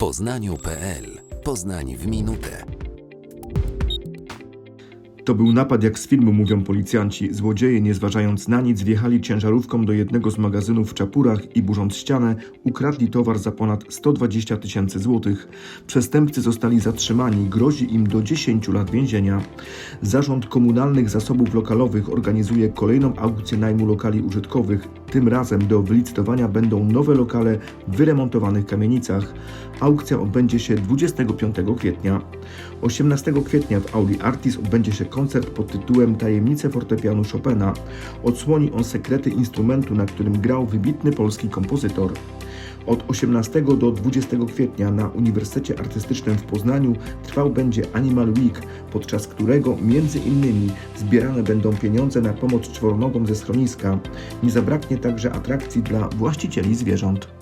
poznaniu.pl Poznań w minutę. To był napad jak z filmu, mówią policjanci. Złodzieje, nie zważając na nic, wjechali ciężarówką do jednego z magazynów w Czapurach i burząc ścianę, ukradli towar za ponad 120 tysięcy złotych. Przestępcy zostali zatrzymani, grozi im do 10 lat więzienia. Zarząd Komunalnych Zasobów Lokalowych organizuje kolejną aukcję najmu lokali użytkowych. Tym razem do wylicytowania będą nowe lokale w wyremontowanych kamienicach. Aukcja odbędzie się 25 kwietnia. 18 kwietnia w Auli Artis odbędzie się koncert pod tytułem Tajemnice fortepianu Chopina. Odsłoni on sekrety instrumentu, na którym grał wybitny polski kompozytor. Od 18 do 20 kwietnia na Uniwersytecie Artystycznym w Poznaniu trwał będzie Animal Week, podczas którego między innymi zbierane będą pieniądze na pomoc czworonogom ze schroniska. Nie zabraknie także atrakcji dla właścicieli zwierząt.